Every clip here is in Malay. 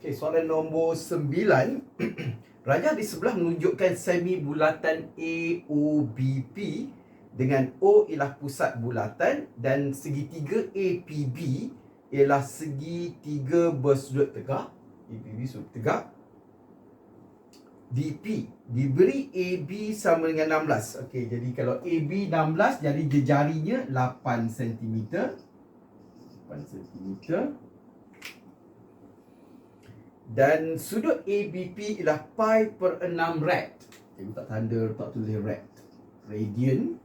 Okey, soalan nombor 9. Rajah di sebelah menunjukkan semi bulatan AOBP dengan O ialah pusat bulatan dan segitiga APB ialah segitiga bersudut tegak. APB sudut tegak. DP diberi AB sama dengan 16. Okey, jadi kalau AB 16 jadi jarinya 8 cm. 8 cm. Dan sudut ABP ialah pi per 6 rad. Cikgu tak tanda tak tulis rad. Radian.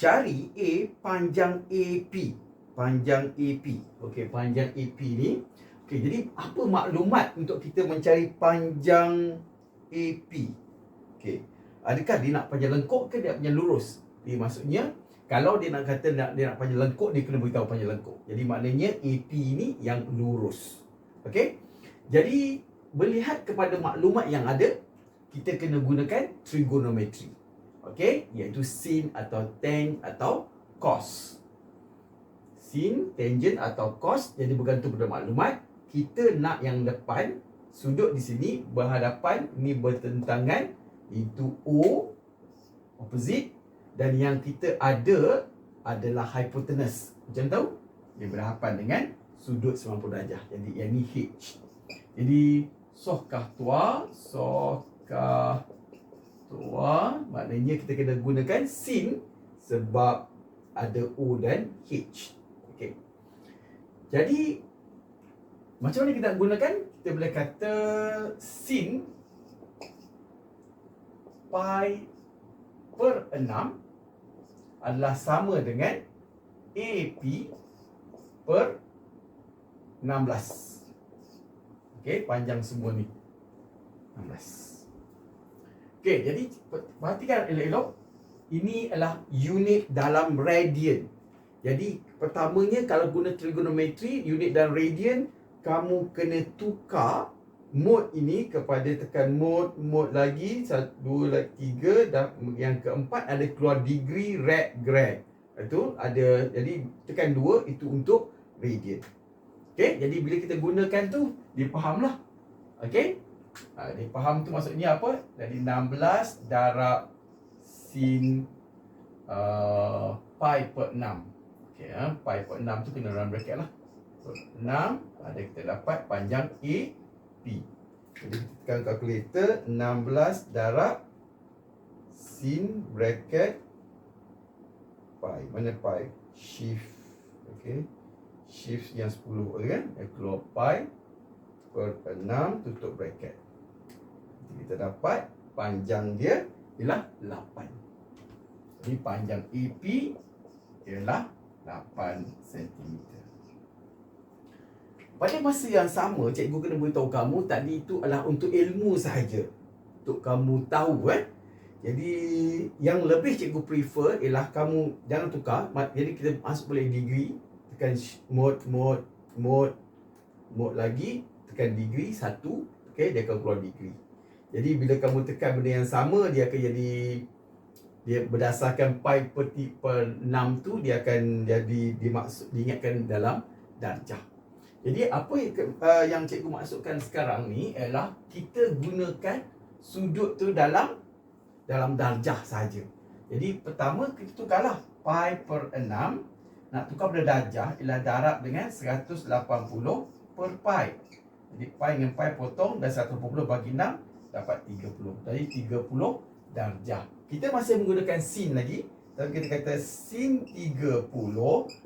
Cari A panjang AP. Panjang AP. Okey, panjang AP ni. Okey, jadi apa maklumat untuk kita mencari panjang AP? Okey. Adakah dia nak panjang lengkuk ke dia panjang lurus? Jadi maksudnya kalau dia nak kata nak dia nak panjang lengkuk dia kena beritahu panjang lengkuk. Jadi maknanya AP ni yang lurus. Okey. Jadi melihat kepada maklumat yang ada kita kena gunakan trigonometry. Okey, iaitu sin atau tan atau cos. Sin, tangent atau cos jadi bergantung pada maklumat kita nak yang depan sudut di sini berhadapan ni bertentangan itu O opposite dan yang kita ada adalah hypotenuse. Macam tahu? Dia berhadapan dengan sudut 90 darjah. Jadi yang ni H. Jadi sohkah tua, sohkah tua, maknanya kita kena gunakan sin sebab ada O dan H. Okey. Jadi macam mana kita nak gunakan? Kita boleh kata sin pi per 6 adalah sama dengan AP per 16. Okey, panjang semua ni. 16. Okey, jadi perhatikan elok-elok. Ini adalah unit dalam radian. Jadi pertamanya kalau guna trigonometri, unit dalam radian, kamu kena tukar mode ini kepada tekan mode mode lagi satu dua lagi tiga dan yang keempat ada keluar degree rad grad. Itu ada jadi tekan dua itu untuk radian. Okey jadi bila kita gunakan tu dia fahamlah. Okey? Ha, dia faham tu maksudnya apa? Jadi 16 darab sin uh, pi per 6 okey ha, pi per 6 tu kena dalam bracket lah. 6 ada kita dapat panjang A P. Jadi tekan kalkulator 16 darab sin bracket pi. Mana pi? Shift. Okey. Shift yang 10 kan? Yang keluar pi per 6 tutup bracket. Jadi kita dapat panjang dia ialah 8. Jadi panjang AP ialah 8 cm. Pada masa yang sama, cikgu kena beritahu kamu tadi itu adalah untuk ilmu sahaja. Untuk kamu tahu eh. Jadi yang lebih cikgu prefer ialah kamu jangan tukar. Jadi kita masuk boleh degree, tekan mode mode mode mode lagi, tekan degree satu, okey dia akan keluar degree. Jadi bila kamu tekan benda yang sama dia akan jadi dia berdasarkan pi per 6 tu dia akan jadi dimaksud diingatkan dalam darjah. Jadi apa yang, uh, yang cikgu maksudkan sekarang ni ialah kita gunakan sudut tu dalam dalam darjah saja. Jadi pertama kita tukarlah pi per 6 nak tukar pada darjah ialah darab dengan 180 per pi. Jadi pi dengan pi potong dan 180 bagi 6 dapat 30. Jadi 30 darjah. Kita masih menggunakan sin lagi. Tapi kita kata sin 30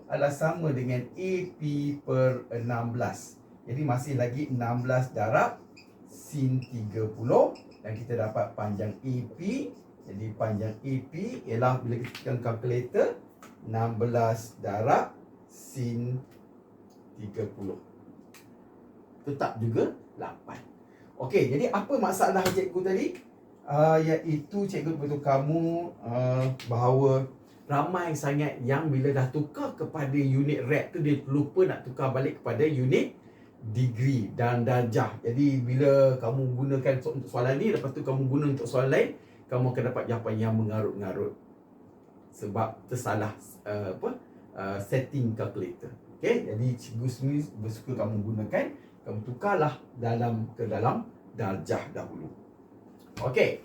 adalah sama dengan AP per 16. Jadi masih lagi 16 darab sin 30 dan kita dapat panjang AP. Jadi panjang AP ialah bila kita tekan kalkulator 16 darab sin 30. Tetap juga 8. Okey, jadi apa masalah cikgu tadi? Uh, iaitu cikgu beritahu kamu uh, bahawa ramai sangat yang bila dah tukar kepada unit rad tu dia lupa nak tukar balik kepada unit degree dan darjah. Jadi bila kamu gunakan untuk soalan ni lepas tu kamu guna untuk soalan lain, kamu akan dapat jawapan yang mengarut-ngarut. Sebab tersalah uh, apa? Uh, setting calculator. Okey, jadi cikgu sendiri bersuka kamu gunakan, kamu tukarlah dalam ke dalam darjah dahulu. Okey.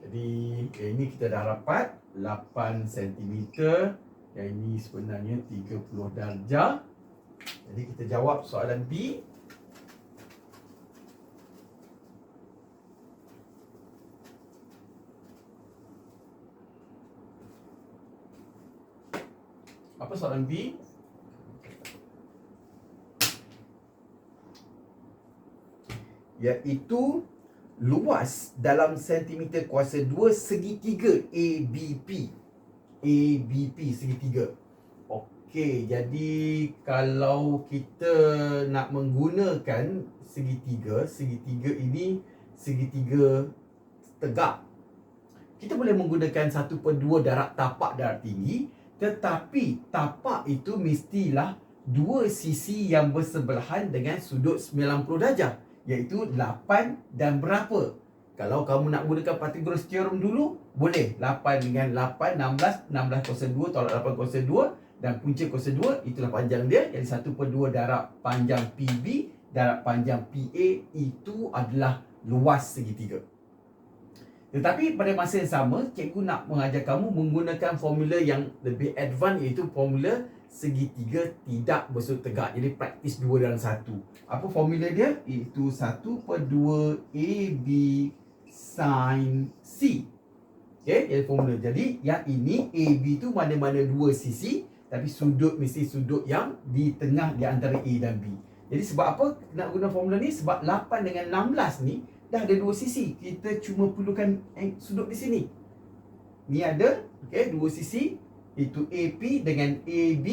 Jadi yang ini kita dah dapat 8 cm. Yang ini sebenarnya 30 darjah. Jadi kita jawab soalan B. Apa soalan B? Iaitu luas dalam sentimeter kuasa 2 segitiga ABP. ABP segitiga. Okey, jadi kalau kita nak menggunakan segitiga, segitiga ini segitiga tegak. Kita boleh menggunakan 1/2 darab tapak darab tinggi tetapi tapak itu mestilah dua sisi yang bersebelahan dengan sudut 90 darjah iaitu 8 dan berapa. Kalau kamu nak gunakan Pythagoras theorem dulu, boleh 8 dengan 8 16 16 kuasa 2 tolak 8 kuasa 2 dan punca kuasa 2 itulah panjang dia jadi 1/2 darab panjang PB darab panjang PA itu adalah luas segitiga. Tetapi pada masa yang sama, cikgu nak mengajar kamu menggunakan formula yang lebih advance iaitu formula segitiga tidak bersudut tegak. Jadi praktis dua dalam satu. Apa formula dia? Itu 1 per 2 AB sin C. Okay, jadi formula. Jadi yang ini AB tu mana-mana dua sisi tapi sudut mesti sudut yang di tengah di antara A dan B. Jadi sebab apa nak guna formula ni? Sebab 8 dengan 16 ni dah ada dua sisi. Kita cuma perlukan sudut di sini. Ni ada, okey, dua sisi itu AP dengan AB.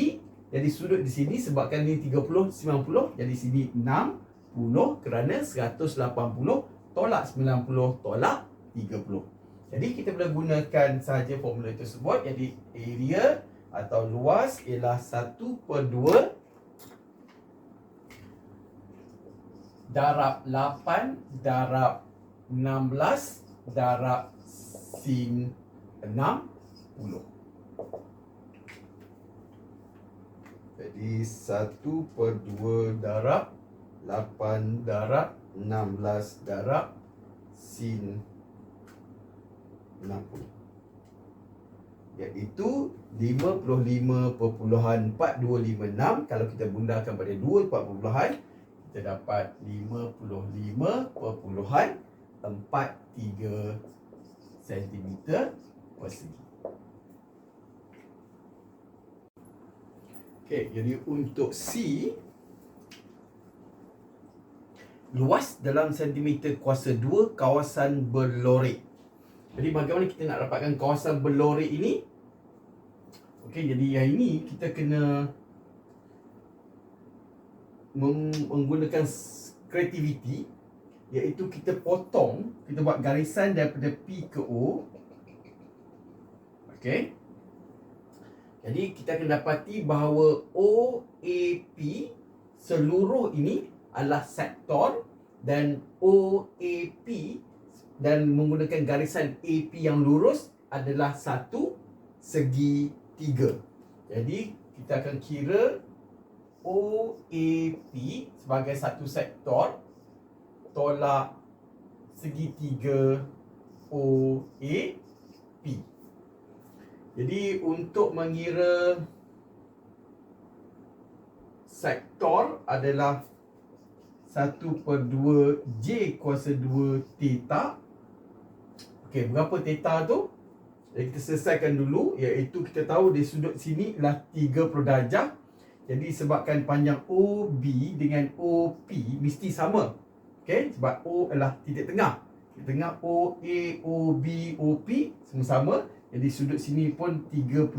Jadi sudut di sini sebabkan ni 30 90, jadi sini 60 kerana 180 tolak 90 tolak 30. Jadi kita boleh gunakan saja formula tersebut. Jadi area atau luas ialah 1 per 2 darab 8 darab 16 darab sin 60. Jadi 1 per 2 darab 8 darab 16 darab sin 60. Iaitu 55.4256 kalau kita bundahkan pada 2 4 kita dapat 55.43 cm persegi. Okey, jadi untuk C luas dalam sentimeter kuasa 2 kawasan berlorek. Jadi bagaimana kita nak dapatkan kawasan berlorek ini? Okey, jadi yang ini kita kena menggunakan creativity iaitu kita potong kita buat garisan daripada P ke O okey jadi kita akan dapati bahawa OAP seluruh ini adalah sektor dan OAP dan menggunakan garisan AP yang lurus adalah satu segi tiga. Jadi kita akan kira OAP sebagai satu sektor tolak segitiga OAP. Jadi untuk mengira sektor adalah 1 per 2 J kuasa 2 theta. Okey, berapa theta tu? Jadi kita selesaikan dulu iaitu kita tahu di sudut sini adalah 30 darjah jadi sebabkan panjang OB dengan OP mesti sama. Okey, sebab O adalah titik tengah. Titik tengah OA, OB, OP semua sama. Jadi sudut sini pun 30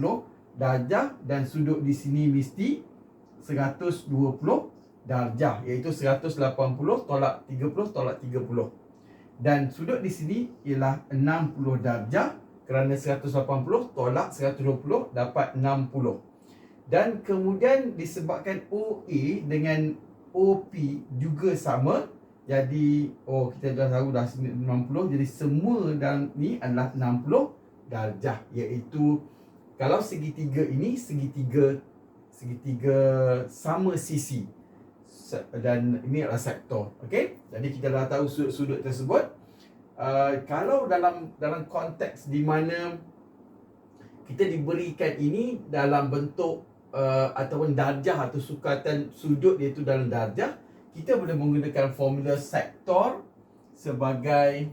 darjah dan sudut di sini mesti 120 darjah. Iaitu 180 tolak 30 tolak 30. Dan sudut di sini ialah 60 darjah. Kerana 180 tolak 120 dapat 60 dan kemudian disebabkan OA dengan OP juga sama. Jadi oh kita dah tahu dah 90 jadi semua dalam ni adalah 60 darjah iaitu kalau segitiga ini segitiga segitiga sama sisi. Dan ini adalah sektor okey? Jadi kita dah tahu sudut-sudut tersebut. Uh, kalau dalam dalam konteks di mana kita diberikan ini dalam bentuk uh, ataupun darjah atau sukatan sudut iaitu dalam darjah kita boleh menggunakan formula sektor sebagai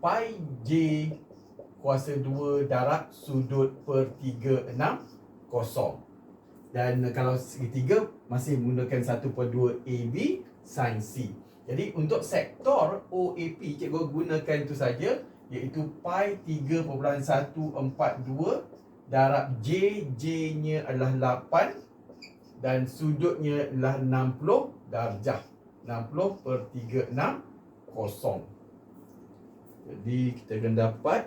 pi j kuasa 2 darab sudut per 36 kosong. Dan kalau segitiga masih menggunakan 1 per 2 AB sin C. Jadi untuk sektor OAP cikgu gunakan itu saja iaitu pi 3.142 darab J J nya adalah 8 dan sudutnya adalah 60 darjah. 60 per 36 kosong. Jadi kita akan dapat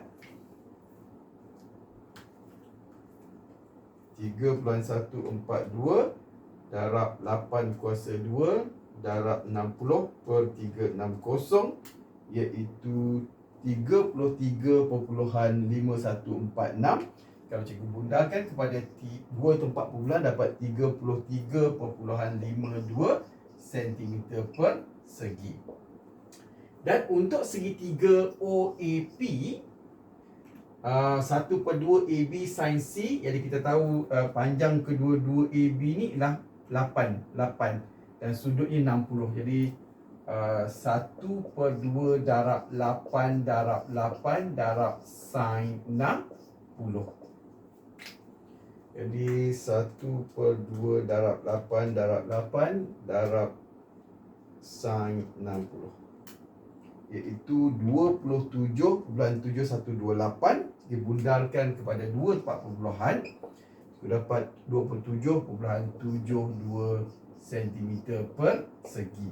3.142 darab 8 kuasa 2 darab 60 per 360 iaitu 33.5146 kalau cikgu bundarkan kepada 2 tempat puluhan dapat 33.52 cm per segi dan untuk segitiga OAP uh, 1 per 2 AB sin C Jadi kita tahu uh, panjang kedua-dua AB ni ialah 8 8 Dan sudutnya 60 Jadi uh, 1 per 2 darab 8 darab 8 darab sin 60 Jadi 1 per 2 darab 8 darab 8 darab sin 60 iaitu 27.7128 dibundarkan kepada dua tempat perpuluhan kita dapat 27.72 cm per segi.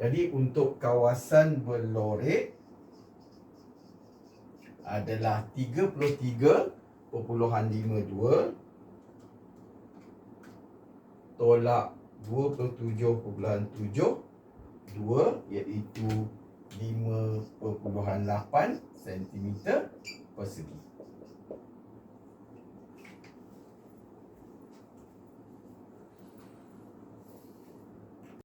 Jadi untuk kawasan berlorek adalah 33.52 tolak 27.72 iaitu 5.8 cm persegi.